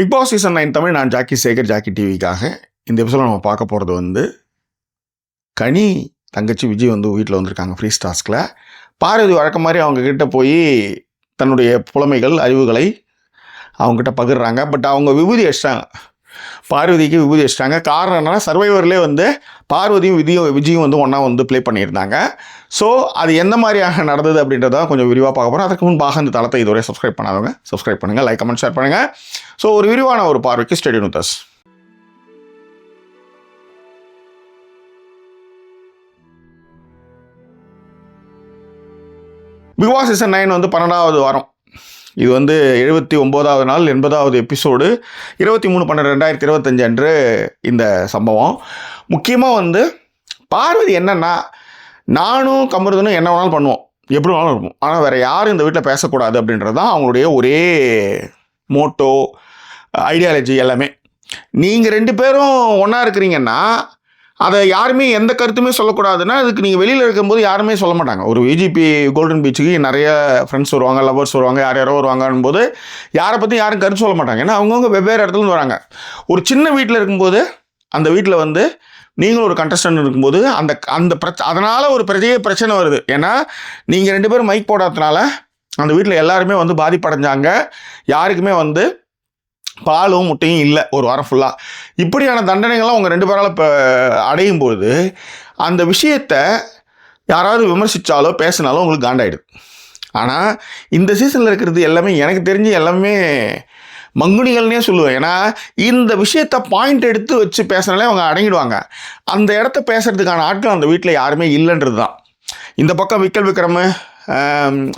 Big boss season nine Tamil நான் Jackie Sekar Jackie டிவிக்காக இந்த எபிசோட நம்ம பார்க்க போகிறது வந்து கனி தங்கச்சி விஜய் வந்து வீட்டில் வந்திருக்காங்க ஃப்ரீ ஸ்டாஸ்கில் பார்வதி வழக்கம் மாதிரி அவங்கக்கிட்ட போய் தன்னுடைய புலமைகள் அறிவுகளை அவங்ககிட்ட பகிர்றாங்க. பட் அவங்க விபூதி அடிச்சிட்டாங்க. பார்வதிக்கு விபூதி காரணம் என்னென்னா சர்வைவர்லேயே வந்து பார்வதியும் விதியும் விஜயும் வந்து ஒன்றா வந்து ப்ளே பண்ணியிருந்தாங்க. ஸோ அது எந்த மாதிரியாக நடந்தது அப்படின்றத கொஞ்சம் விரிவாக பார்க்க போகிறோம் அதுக்கு முன்பாக இந்த தளத்தை இதுவரை சப்ஸ்கிரைப் பண்ணாதவங்க சப்ஸ்கிரைப் பண்ணுங்கள் லைக் கமெண்ட் ஷேர் பண்ணுங்கள் ஸோ ஒரு விரிவான ஒரு பார்வைக்கு steady நூத்தஸ் as big boss season nine வந்து பன்னெண்டாவது வாரம் இது வந்து எழுபத்தி ஒம்போதாவது நாள் எண்பதாவது எபிசோடு இருபத்தி மூணு பன்னெண்டு ரெண்டாயிரத்தி இருபத்தஞ்சு அன்று இந்த சம்பவம். முக்கியமாக வந்து பார்வதி என்னென்னா நானும் கமருதனும் என்ன வேணாலும் பண்ணுவோம். எப்படி வேணாலும் இருப்போம். ஆனால் வேறு யாரும் இந்த வீட்டில் பேசக்கூடாது அப்படின்றது தான் அவங்களுடைய ஒரே மோட்டோ ஐடியாலஜி எல்லாமே. நீங்கள் ரெண்டு பேரும் ஒன்றா இருக்கிறீங்கன்னா அதை யாருமே எந்த கருத்துமே சொல்லக்கூடாதுன்னா அதுக்கு நீங்கள் வெளியில் இருக்கும்போது யாருமே சொல்ல மாட்டாங்க. ஒரு விஜிபி கோல்டன் பீச்சுக்கு நிறைய ஃப்ரெண்ட்ஸ் வருவாங்க லவர்ஸ் வருவாங்க யார் யாரோ வருவாங்கன்னு போது யாரை பற்றி யாரும் கருத்து சொல்ல மாட்டாங்க. ஏன்னா அவங்கவுங்க வெவ்வேறு இடத்துல வராங்க. ஒரு சின்ன வீட்டில் இருக்கும்போது அந்த வீட்டில் வந்து நீங்களும் ஒரு கண்டஸ்டன்ட் இருக்கும்போது அந்த அந்த பிரச்ச அதனால் ஒரு பெரிய பிரச்சனை வருது. ஏன்னா நீங்கள் ரெண்டு பேரும் மைக் போடாததுனால அந்த வீட்டில் எல்லாருமே வந்து பாதிப்படைஞ்சாங்க. யாருக்குமே வந்து பாலும் முட்டையும் இல்லை ஒரு வாரம் ஃபுல்லாக இப்படியான தண்டனைகள்லாம் உங்கள் ரெண்டு பேரால் இப்போ அடையும் போது அந்த விஷயத்தை யாராவது விமர்சித்தாலோ பேசினாலோ உங்களுக்கு காண்டாயிடுது ஆனால் இந்த சீசனில் இருக்கிறது எல்லாமே எனக்கு தெரிஞ்சு எல்லாமே மங்குனிகள்னே சொல்லுவேன். ஏன்னா இந்த விஷயத்த பாயிண்ட் எடுத்து வச்சு பேசினாலே அவங்க அடங்கிடுவாங்க. அந்த இடத்த பேசுகிறதுக்கான ஆட்கள் அந்த வீட்டில் யாருமே இல்லைன்றது தான் இந்த பக்கம் விக்கல் விக்ரம்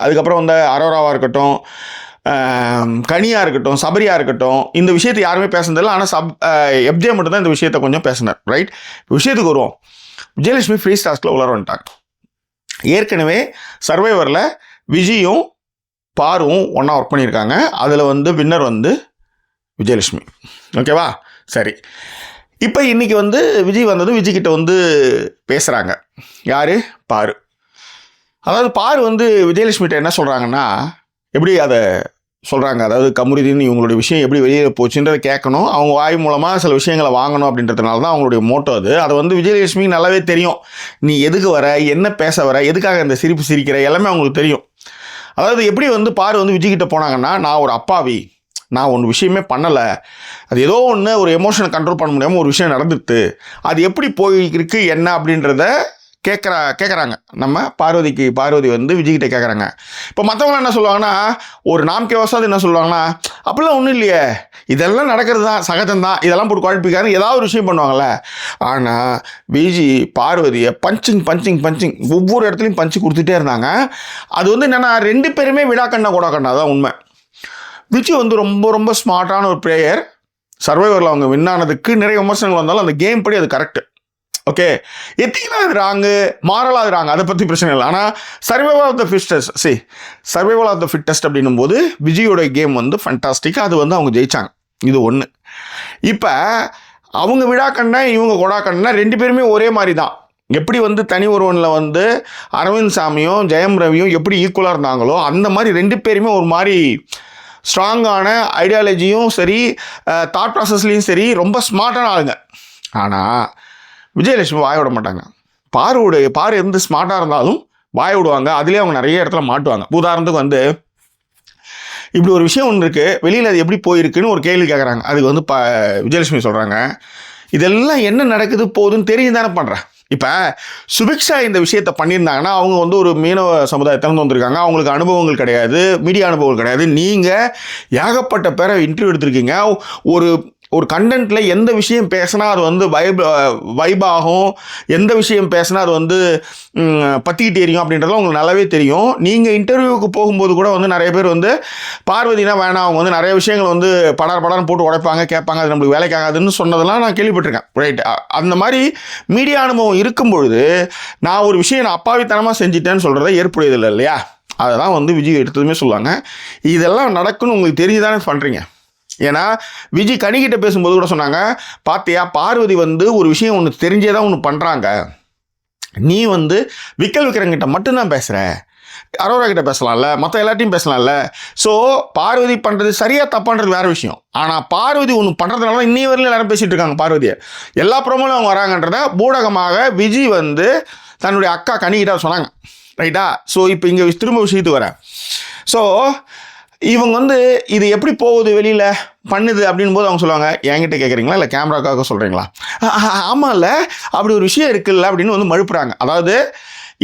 அதுக்கப்புறம் வந்து அரோராவாக இருக்கட்டும் கனியாக இருக்கட்டும் சபரியாக இருக்கட்டும் இந்த விஷயத்தை யாருமே பேசுனதில்லை. ஆனால் சப் எப்ஜே மட்டும்தான் இந்த விஷயத்தை கொஞ்சம் பேசினார் ரைட் விஷயத்துக்கு வருவோம். விஜயலட்சுமி ஃப்ரீ ஸ்டாஸ்கில் உலர வந்துட்டாங்க. ஏற்கனவே சர்வைவரில் விஜயும் பாருவும் ஒன்றா ஒர்க் பண்ணியிருக்காங்க. அதில் வந்து வின்னர் வந்து விஜயலட்சுமி. ஓகேவா சரி. இப்போ இன்றைக்கி வந்து விஜய் வந்ததும் விஜய்கிட்ட வந்து பேசுகிறாங்க யார்? பாரு. அதாவது பாரு வந்து விஜயலட்சுமிகிட்ட என்ன சொல்கிறாங்கன்னா எப்படி அதை சொல்கிறாங்க அதாவது கமுருதின்னு இவங்களுடைய விஷயம் எப்படி வெளியே போச்சுன்றதை கேட்கணும். அவங்க வாய் மூலமாக சில விஷயங்களை வாங்கணும் அப்படின்றதுனால தான் அவங்களுடைய மோட்டோ அது. அதை வந்து விஜயலட்சுமிக்கு நல்லாவே தெரியும். நீ எதுக்கு வர? என்ன பேச வர? எதுக்காக இந்த சிரிப்பு சிரிக்கிற? எல்லாமே அவங்களுக்கு தெரியும். அதாவது எப்படி வந்து பாரு வந்து விஜய்கிட்ட போனாங்கன்னா நான் ஒரு அப்பாவி. நான் ஒன்று விஷயமே பண்ணலை. அது ஏதோ ஒன்று ஒரு எமோஷனை கண்ட்ரோல் பண்ண முடியாமல் ஒரு விஷயம் நடந்துட்டு அது எப்படி போயிருக்கு என்ன அப்படின்றத கேட்குறா கேட்குறாங்க நம்ம பார்வதிக்கு பார்வதி வந்து விஜய்கிட்ட கேட்குறாங்க இப்போ மற்றவங்க என்ன சொல்லுவாங்கன்னா ஒரு நாம் கேவசாது என்ன சொல்லுவாங்கன்னா அப்படிலாம் ஒன்றும் இல்லையே. இதெல்லாம் நடக்கிறது தான் சகஜம்தான். இதெல்லாம் போட்டு குழப்பிக்காரு ஏதாவது ஒரு விஷயம் பண்ணுவாங்கள்ல ஆனால் விஜி பார்வதியை பஞ்சிங் பஞ்சிங் பஞ்சிங் ஒவ்வொரு இடத்துலையும் பஞ்சு கொடுத்துட்டே இருந்தாங்க. அது வந்து என்னென்னா ரெண்டு பேருமே விழா கண்ணா கூட கண்ணா. தான் உண்மை. விஜய் வந்து ரொம்ப ரொம்ப ஸ்மார்ட்டான ஒரு பிளேயர் சர்வைவரில் அவங்க வின் ஆனதுக்கு நிறைய விமர்சனங்கள் வந்தாலும் அந்த கேம் படி அது கரெக்டு ஓகே எத்திக்கலாம் அது ராங்கு? மாரலாக அது ராங்கு? அதை பற்றி பிரச்சனை இல்லை. ஆனால் சர்வைவல் ஆஃப் த ஃபிட்டஸ்ட் சி சர்வைவல் ஆஃப் த ஃபிட்டஸ்ட் அப்படின்னும் போது விஜயோட கேம் வந்து ஃபண்டாஸ்டிக்காக அது வந்து அவங்க ஜெயித்தாங்க இது ஒன்று இப்போ அவங்க விழாக்கண்ணா இவங்க கொடாக்கண்ணா ரெண்டு பேருமே ஒரே மாதிரி தான் எப்படி வந்து தனி ஒருவனில் வந்து அரவிந்த் சாமியும் ஜெயம் ரவியும் எப்படி ஈக்குவலாக இருந்தாங்களோ அந்த மாதிரி ரெண்டு பேருமே ஒரு மாதிரி ஸ்ட்ராங்கான ஐடியாலஜியும் சரி தாட் ப்ராசஸ்லேயும் சரி ரொம்ப ஸ்மார்ட்டான ஆளுங்க. ஆனால் விஜயலட்சுமி வாய விட மாட்டாங்க. பாருவோட பாரு எந்த ஸ்மார்ட்டாக இருந்தாலும் வாய விடுவாங்க. அதுலேயே அவங்க நிறைய இடத்துல மாட்டுவாங்க. உதாரணத்துக்கு வந்து இப்படி ஒரு விஷயம் ஒன்று இருக்குது வெளியில் அது எப்படி போயிருக்குன்னு ஒரு கேள்வி கேட்குறாங்க அதுக்கு வந்து ப விஜயலட்சுமி சொல்கிறாங்க இதெல்லாம் என்ன நடக்குது போகுதுன்னு தெரியும் தானே பண்ணுறேன் இப்போ சுபிக்ஷா இந்த விஷயத்தை பண்ணியிருந்தாங்கன்னா அவங்க வந்து ஒரு மீனவ சமுதாயத்திலேருந்து வந்திருக்காங்க. அவங்களுக்கு அனுபவங்கள் கிடையாது மீடியா அனுபவங்கள் கிடையாது. நீங்கள் ஏகப்பட்ட பேரை இன்டர்வியூ எடுத்திருக்கீங்க. ஒரு ஒரு கண்டென்ட்டில் எந்த விஷயம் பேசினா அது வந்து வைப் வைப் ஆகும். எந்த விஷயம் பேசினா அது வந்து பற்றிக்கிட்டு எரியும் அப்படின்றதுலாம் உங்களுக்கு நல்லாவே தெரியும். நீங்கள் இன்டர்வியூவுக்கு போகும்போது கூட வந்து நிறைய பேர் வந்து பார்வதினா வேணாம் அவங்க வந்து நிறைய விஷயங்கள் வந்து படார் படார்னு போட்டு உடைப்பாங்க கேட்பாங்க அது நம்மளுக்கு வேலைக்கு ஆகாதுன்னு சொன்னதெல்லாம் நான் கேள்விப்பட்டிருக்கேன். ரைட் அந்த மாதிரி மீடியா அனுபவம் இருக்கும் பொழுது நான் ஒரு விஷயம் நான் அப்பாவித்தனமாக செஞ்சிட்டேன்னு சொல்கிறத ஏற்புடையதில்லை இல்லையா? அதை தான் வந்து விஜய் எடுத்ததுமே சொல்லுவாங்க. இதெல்லாம் நடக்குன்னு உங்களுக்கு தெரிஞ்சுதானே பண்ணுறீங்க ஏன்னா விஜய் கணிகிட்ட பேசும்போது கூட சொன்னாங்க பார்த்தியா பார்வதி வந்து ஒரு விஷயம் ஒன்று தெரிஞ்சே தான் ஒன்று பண்ணுறாங்க நீ வந்து விக்கல் விக்ரங்கிட்ட மட்டும்தான் பேசுகிற அரோரா கிட்ட பேசலாம்ல மற்ற எல்லாத்தையும் பேசலாம்ல. ஸோ பார்வதி பண்ணுறது சரியாக தப்பான்றது வேற விஷயம். ஆனால் பார்வதி ஒன்று பண்ணுறதுனால இன்னி வரையிலும் எல்லாரும் பேசிகிட்டு இருக்காங்க பார்வதியை. எல்லா ப்ரோமோலும் அவங்க வராங்கன்றத ஊடகமாக விஜய் வந்து தன்னுடைய அக்கா கனிக்கிட்ட சொன்னாங்க. ரைட்டா ஸோ இப்போ இங்கே திரும்ப விஷயத்துக்கு வரேன். ஸோ இவங்க வந்து இது எப்படி போகுது வெளியில்? பண்ணுது அப்படின் போது அவங்க சொல்லுவாங்க என்கிட்ட கேட்குறீங்களா இல்லை கேமராக்காக சொல்கிறீங்களா ஆமாம்ல அப்படி ஒரு விஷயம் இருக்குல்ல அப்படின்னு வந்து மழுப்புறாங்க அதாவது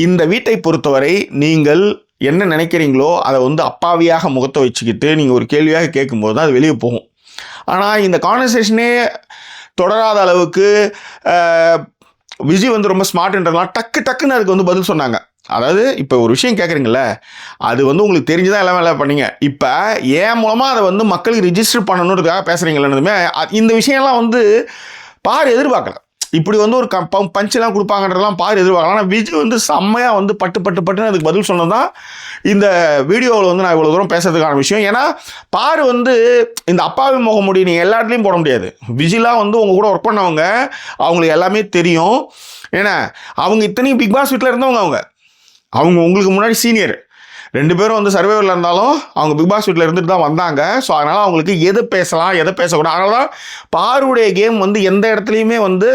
இந்த வீட்டை பொறுத்தவரை நீங்கள் என்ன நினைக்கிறீங்களோ அதை வந்து அப்பாவியாக முகத்தை வச்சுக்கிட்டு நீங்கள் ஒரு கேள்வியாக கேட்கும்போது தான் அது வெளியே போகும். ஆனால் இந்த கான்வர்சேஷனே தொடராத அளவுக்கு விஜய் வந்து ரொம்ப ஸ்மார்ட்ன்றதுலாம் டக்கு டக்குன்னு அதுக்கு வந்து பதில் சொன்னாங்க. அதாவது இப்போ ஒரு விஷயம் கேட்குறீங்கள அது வந்து உங்களுக்கு தெரிஞ்சுதான் எல்லாம் வேலை பண்ணீங்க. இப்போ ஏன் மூலமாக அதை வந்து மக்களுக்கு ரிஜிஸ்டர் பண்ணணுன்றதுக்காக பேசுகிறீங்களே இந்த விஷயம்லாம் வந்து பார் எதிர்பார்க்கல. இப்படி வந்து ஒரு கம் பஞ்செலாம் கொடுப்பாங்கன்றதெல்லாம் பார் எதிர்பார்க்கலாம் ஆனால் விஜய் வந்து செம்மையாக வந்து பட்டு பட்டு பட்டுன்னு அதுக்கு பதில் சொன்னது தான் இந்த வீடியோவில் வந்து நான் இவ்வளோ தூரம் பேசுறதுக்கான விஷயம். ஏன்னா பார் வந்து இந்த அப்பாவி முகமுடி நீங்கள் எல்லா இடத்துலையும் போட முடியாது. விஜிலாம் வந்து உங்கள் கூட ஒர்க் பண்ணவங்க அவங்களுக்கு எல்லாமே தெரியும். ஏன்னா அவங்க இத்தனையும் பிக் பாஸ் வீட்டில் இருந்தவங்க அவங்க. அவங்க உங்களுக்கு முன்னாடி சீனியர் ரெண்டு பேரும் வந்து சர்வேவரில் இருந்தாலும் அவங்க பிக் பாஸ் வீட்டில் இருந்துட்டு தான் வந்தாங்க. ஸோ அதனால் அவங்களுக்கு எது பேசலாம் எதை பேசக்கூடாது. அதனால தான் பாருடைய கேம் வந்து எந்த இடத்துலையுமே வந்து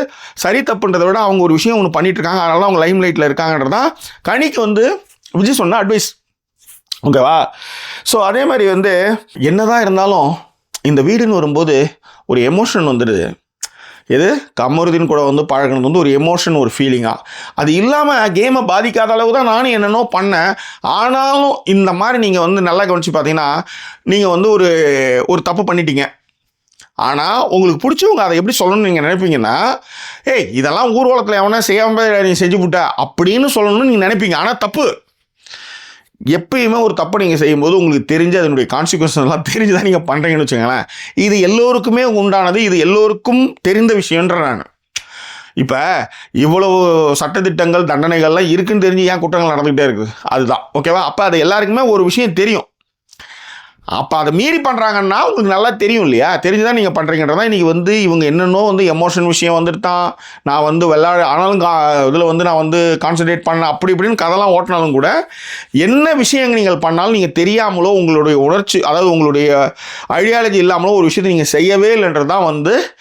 சரி தப்புன்றதை விட அவங்க ஒரு விஷயம் ஒன்று பண்ணிகிட்ருக்காங்க அதனால அவங்க லைம் லைட்டில் இருக்காங்கன்றதான் கனிக்கு வந்து விஜய் சொன்ன அட்வைஸ் ஓகேவா ஸோ அதே மாதிரி வந்து என்னதான் இருந்தாலும் இந்த வீடுன்னு வரும்போது ஒரு எமோஷன் வந்துடுது. எது? கமருதீன் கூட வந்து பழகினது வந்து ஒரு எமோஷன் ஒரு ஃபீலிங்காக அது இல்லாமல் கேமை பாதிக்காத அளவு தான் நானும் என்னென்னோ பண்ணேன். ஆனாலும் இந்த மாதிரி நீங்கள் வந்து நல்லா கவனிச்சு பார்த்தீங்கன்னா நீங்கள் வந்து ஒரு ஒரு தப்பு பண்ணிட்டீங்க. ஆனால் உங்களுக்கு பிடிச்சவங்க அதை எப்படி சொல்லணும்னு நீங்கள் நினைப்பீங்கன்னா ஏய் இதெல்லாம் ஊர்வலத்தில் எவனா செய்யாமல் நீ செஞ்சு விட்ட அப்படின்னு சொல்லணும்னு நீங்கள் நினைப்பீங்க. ஆனால் தப்பு. எப்பயுமே ஒரு தப்பை நீங்கள் செய்யும்போது உங்களுக்கு தெரிஞ்சு அதனுடைய கான்சிக்வன்ஸ் எல்லாம் தெரிஞ்சு தான் நீங்கள் பண்ணுறீங்கன்னு வச்சுக்கோங்களேன். இது எல்லோருக்குமே உண்டானது இது எல்லோருக்கும் தெரிந்த விஷயன்ற நான். இப்போ இவ்வளவு சட்டத்திட்டங்கள் தண்டனைகள்லாம் இருக்குன்னு தெரிஞ்சு ஏன் குற்றங்கள் நடந்துகிட்டே இருக்குது? அதுதான். ஓகேவா? அப்போ அது எல்லாருக்குமே ஒரு விஷயம் தெரியும். அப்போ அதை மீறி பண்ணுறாங்கன்னா உங்களுக்கு நல்லா தெரியும் இல்லையா? தெரிஞ்சுதான் நீங்கள் பண்ணுறீங்கன்றதான் இன்றைக்கி வந்து இவங்க என்னென்னோ வந்து எமோஷன் விஷயம் வந்துட்டு தான் நான் வந்து விளையாட ஆனாலும் இதில் வந்து நான் வந்து கான்சன்ட்ரேட் பண்ண அப்படி இப்படின்னு கதெல்லாம் ஓட்டினாலும் கூட என்ன விஷயங்கள் நீங்கள் பண்ணாலும் நீங்கள் தெரியாமலோ உங்களுடைய உணர்ச்சி அதாவது உங்களுடைய ஐடியாலஜி இல்லாமலோ ஒரு விஷயத்தை நீங்கள் செய்யவே இல்லைன்றது தான் வந்து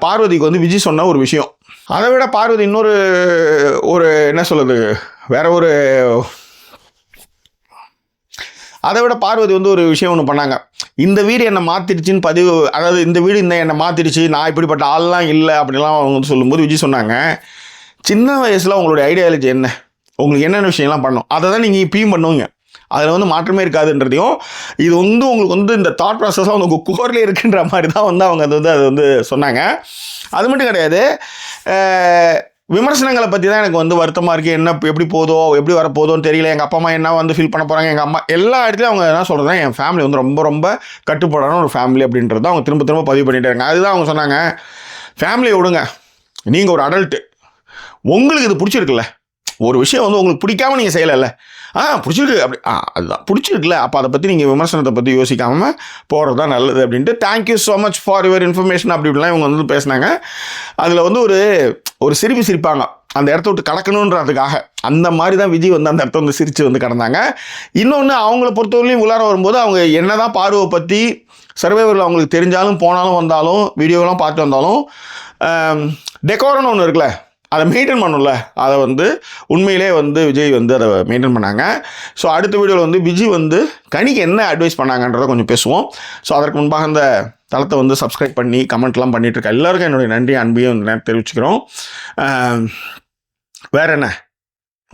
பார்வதிக்கு வந்து விஜய் சொன்ன ஒரு விஷயம். அதை விட பார்வதி இன்னொரு ஒரு என்ன சொல்லுது வேற ஒரு அதை விட பார்வதி வந்து ஒரு விஷயம் ஒன்று பண்ணாங்க. இந்த வீடு என்னை மாற்றிடுச்சின்னு பதிவு அதாவது இந்த வீடு இந்த என்னை மாற்றிடுச்சு நான் இப்படிப்பட்ட ஆள்லாம் இல்லை அப்படிலாம் அவங்க வந்து சொல்லும்போது விஜய் சொன்னாங்க. சின்ன வயசில் உங்களுடைய ஐடியாலஜி என்ன? உங்களுக்கு என்னென்ன விஷயம்லாம் பண்ணணும்? அதை தான் நீங்கள் இப்பயும் பண்ணுவீங்க. அதில் வந்து மாற்றமே இருக்காதுன்றதையும் இது வந்து உங்களுக்கு வந்து இந்த தாட் ப்ராசஸாக வந்து உங்கள் கோர்லேயே இருக்குன்ற மாதிரி தான் வந்து அவங்க அது வந்து அது வந்து சொன்னாங்க. அது மட்டும் கிடையாது விமர்சனங்களை பற்றி தான் எனக்கு வந்து வருத்தமாக இருக்குது என்ன எப்படி போதோ எப்படி வர போதோன்னு தெரியல. எங்கள் அப்பா அம்மா என்ன வந்து ஃபீல் பண்ண போகிறாங்க எங்கள் அம்மா எல்லா இடத்துலையும் அவங்க என்ன சொல்கிறதா என் ஃபேமிலி வந்து ரொம்ப ரொம்ப கட்டுப்பாடான ஒரு ஃபேமிலி அப்படின்றது அவங்க திரும்ப திரும்ப பதிவு பண்ணிட்டே இருக்காங்க. அதுதான் அவங்க சொன்னாங்க ஃபேமிலியை விடுங்க. நீங்கள் ஒரு அடல்ட்டு உங்களுக்கு இது பிடிச்சிருக்குல்ல. ஒரு விஷயம் வந்து உங்களுக்கு பிடிக்காம நீங்கள் செய்யலைல்ல. ஆ பிடிச்சிருக்கு. அப்படி ஆ அதுதான். பிடிச்சிருக்குல்ல. அப்போ அதை பற்றி நீங்கள் விமர்சனத்தை பற்றி யோசிக்காமல் போகிறது தான் நல்லது அப்படின்ட்டு thank you so much for your information அப்படி இப்படிலாம் இவங்க வந்து பேசினாங்க. அதில் வந்து ஒரு ஒரு சிரிப்பு சிரிப்பாங்க. அந்த இடத்த விட்டு கடக்கணுன்றதுக்காக. அந்த மாதிரி தான் விஜய் வந்து அந்த இடத்த வந்து சிரித்து வந்து கடந்தாங்க. இன்னொன்று அவங்கள பொறுத்தவரையிலையும் உள்ளார வரும்போது அவங்க என்னதான் பார்வை பற்றி சர்வைவரில் அவங்களுக்கு தெரிஞ்சாலும் போனாலும் வந்தாலும் வீடியோலாம் பார்த்து வந்தாலும் டெக்கோரன்னு ஒன்று இருக்குல்ல. அதை மெயின்டைன் பண்ணும்ல. அதை வந்து உண்மையிலே வந்து விஜய் வந்து அதை மெயின்டைன் பண்ணாங்க. ஸோ அடுத்த வீடியோவில் வந்து விஜய் வந்து கனிக்கு என்ன அட்வைஸ் பண்ணாங்கன்றதை கொஞ்சம் பேசுவோம். ஸோ அதற்கு முன்பாக அந்த தளத்தை வந்து சப்ஸ்கிரைப் பண்ணி கமெண்ட்லாம் பண்ணிட்டு இருக்க எல்லாருக்கும் என்னுடைய நன்றி அன்பையும் இந்த நேரத்தில் தெரிவிச்சுக்கிறோம். வேற என்ன?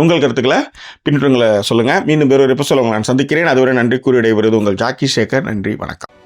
உங்கள் கருத்துக்களை பின்னட்டுங்களை சொல்லுங்கள் மீண்டும் வேறு ஒரு எபிசோட உங்களை நான் சந்திக்கிறேன். அதுவரை நன்றி கூறி விடைபெறுவது உங்கள் ஜாக்கி சேகர். நன்றி வணக்கம்.